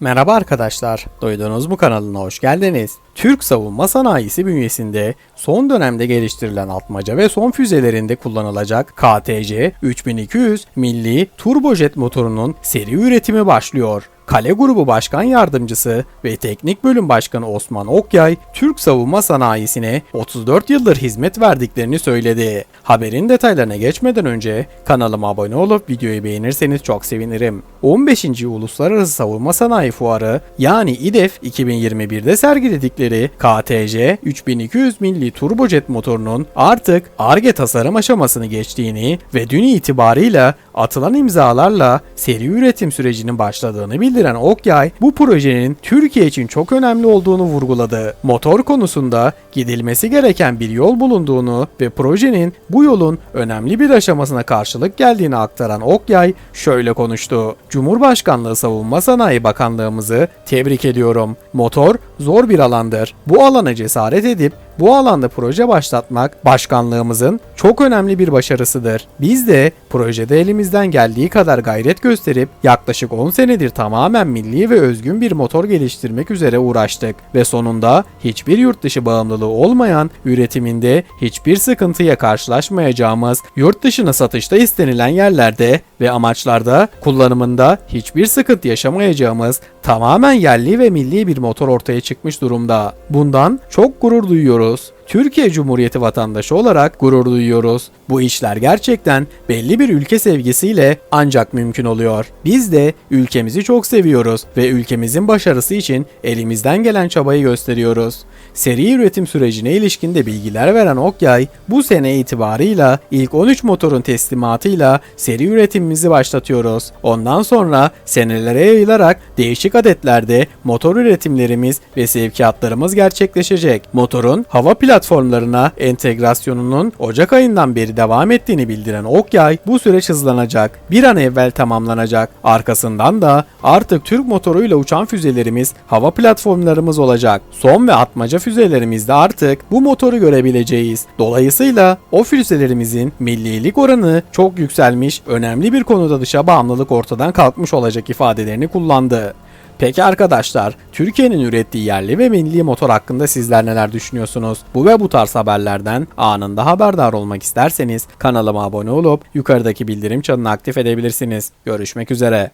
Merhaba arkadaşlar, Duydunuz mu kanalına hoş geldiniz. Türk savunma sanayisi bünyesinde son dönemde geliştirilen atmaca ve son füzelerinde kullanılacak KTC 3200 milli turbojet motorunun seri üretimi başlıyor. Kale Grubu Başkan Yardımcısı ve Teknik Bölüm Başkanı Osman Okyay, Türk savunma sanayisine 34 yıldır hizmet verdiklerini söyledi. Haberin detaylarına geçmeden önce kanalıma abone olup videoyu beğenirseniz çok sevinirim. 15. Uluslararası Savunma Sanayi Fuarı yani İDEF 2021'de sergiledikleri KTC 3200 milli turbojet motorunun artık ARGE tasarım aşamasını geçtiğini ve dün itibarıyla atılan imzalarla seri üretim sürecinin başladığını bildiren Okyay, bu projenin Türkiye için çok önemli olduğunu vurguladı. Motor konusunda gidilmesi gereken bir yol bulunduğunu ve projenin bu yolun önemli bir aşamasına karşılık geldiğini aktaran Okyay şöyle konuştu. Cumhurbaşkanlığı Savunma Sanayi Bakanlığımızı tebrik ediyorum. Motor zor bir alandır. Bu alana cesaret edip bu alanda proje başlatmak başkanlığımızın çok önemli bir başarısıdır. Biz de projede elimizden geldiği kadar gayret gösterip yaklaşık 10 senedir tamamen milli ve özgün bir motor geliştirmek üzere uğraştık ve sonunda hiçbir yurt dışı bağımlılığı olmayan üretiminde hiçbir sıkıntıya karşılaşmayacağımız yurt dışına satışta istenilen yerlerde ve amaçlarda kullanımında hiçbir sıkıntı yaşamayacağımız tamamen yerli ve milli bir motor ortaya çıkmış durumda. Bundan çok gurur duyuyoruz. todos Türkiye Cumhuriyeti vatandaşı olarak gurur duyuyoruz. Bu işler gerçekten belli bir ülke sevgisiyle ancak mümkün oluyor. Biz de ülkemizi çok seviyoruz ve ülkemizin başarısı için elimizden gelen çabayı gösteriyoruz. Seri üretim sürecine ilişkin de bilgiler veren Okyay, bu sene itibarıyla ilk 13 motorun teslimatıyla seri üretimimizi başlatıyoruz. Ondan sonra senelere yayılarak değişik adetlerde motor üretimlerimiz ve sevkiyatlarımız gerçekleşecek. Motorun hava platformlarına entegrasyonunun Ocak ayından beri devam ettiğini bildiren Okyay, bu süreç hızlanacak. Bir an evvel tamamlanacak. Arkasından da artık Türk motoruyla uçan füzelerimiz hava platformlarımız olacak. Son ve atmaca füzelerimizde artık bu motoru görebileceğiz. Dolayısıyla o füzelerimizin millilik oranı çok yükselmiş, önemli bir konuda dışa bağımlılık ortadan kalkmış olacak ifadelerini kullandı. Peki arkadaşlar, Türkiye'nin ürettiği yerli ve milli motor hakkında sizler neler düşünüyorsunuz? Bu ve bu tarz haberlerden anında haberdar olmak isterseniz kanalıma abone olup yukarıdaki bildirim çanını aktif edebilirsiniz. Görüşmek üzere.